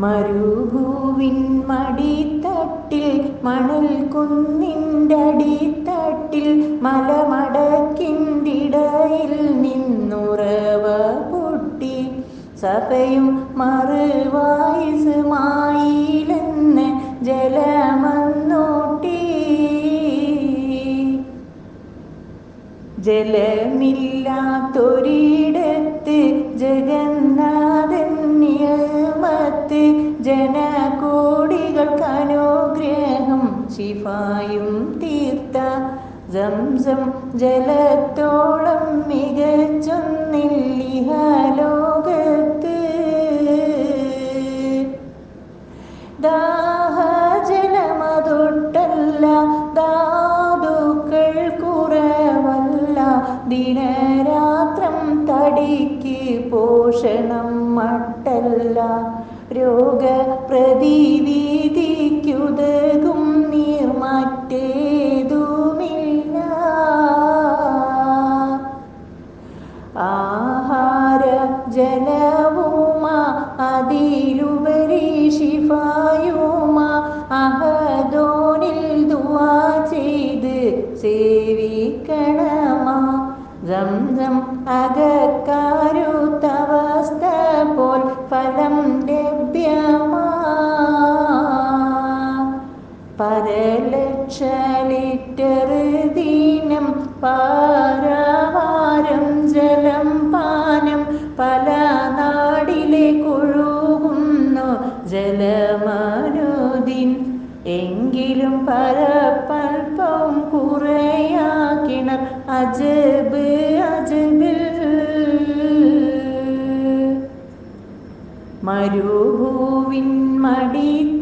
മരുഭൂവിൻ മടിത്തട്ടിൽ മണൽ കുന്നിന്റെ അടിത്തട്ടിൽ മലമടക്കിന്റിടയിൽ നിന്നുറവ പൊട്ടി. സഭയും മറുവായുസുമായിലെന്ന് ജലമന്നോട്ടി. ജലമില്ലാത്തൊരിടത്ത് നിയമത്ത് ജനകോടികൾക്ക് അനുഗ്രഹം ശിഫായും തീർത്ത സംസം ജലത്തോളം മികച്ചൊന്നില്ലിഹലോകത്ത് ദാഹജലമതൊട്ടല്ല ധാതുക്കൾ കുറവല്ല ദിനരാത്രം തടിക്ക് പോഷണം മട്ടല്ല. രോഗപ്രതിവിധിക്കുതകും നീർമറ്റേതുമില്ല. ആഹാര ജലവുമ അതിലുപരി ശിഫായുമ അഹദോനിൽ ദുവാ ചെയ്ത് സേവിക്കണമാ. ജം അകക്കാരുത്തവസ്ഥ പരലക്ഷ ലിറ്റർ ദീനം പാരവാരം ജലം പാനം പല നാടിലെ ജലമാനോദിൻ എങ്കിലും പരപ്പൽപ്പം കുറയാക്കിണർ. അജബ് അജബിൽ മരുഭൂവിൻ മടിത്തട്ടിൽ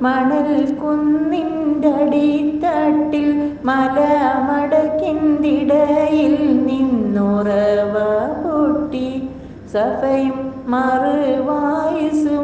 മണൽ കുന്നിന്റടിത്തട്ടിൽ മലമടക്കിന്തിടയിൽ നിന്നുറവ പൊട്ടി സഫയും മറുവായുസുമായിലിന്നെ